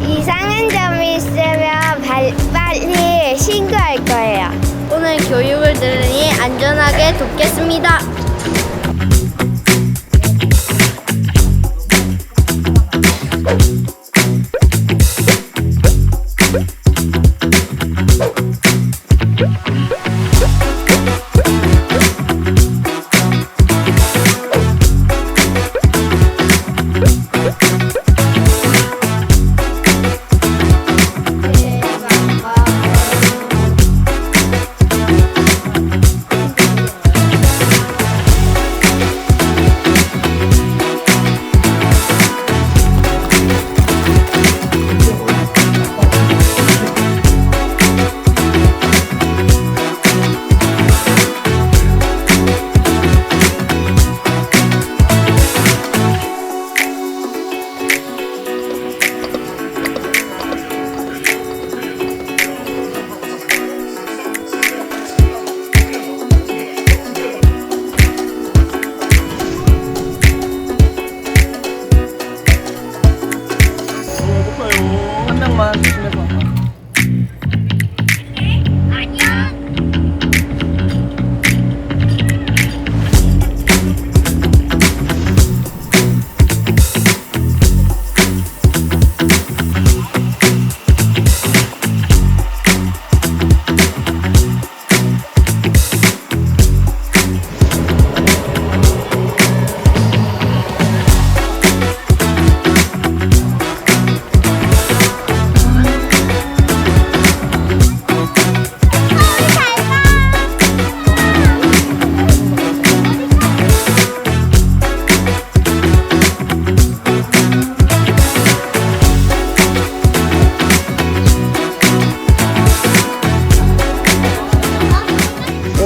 이상한 점이 있으면 발- 빨리 신고할 거예요. 오늘 교육을 들으니 안전하게 돕겠습니다.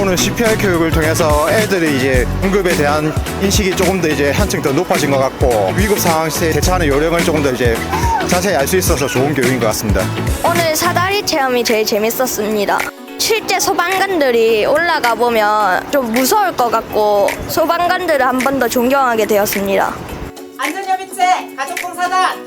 오늘 CPR 교육을 통해서 애들이 이제 응급에 대한 인식이 조금 더 이제 한층 더 높아진 것 같고 위급 상황 시에 대처하는 요령을 조금 더 이제 자세히 알 수 있어서 좋은 교육인 것 같습니다. 오늘 사다리 체험이 제일 재밌었습니다. 실제 소방관들이 올라가 보면 좀 무서울 것 같고 소방관들을 한 번 더 존경하게 되었습니다. 안전협의체 가족봉사단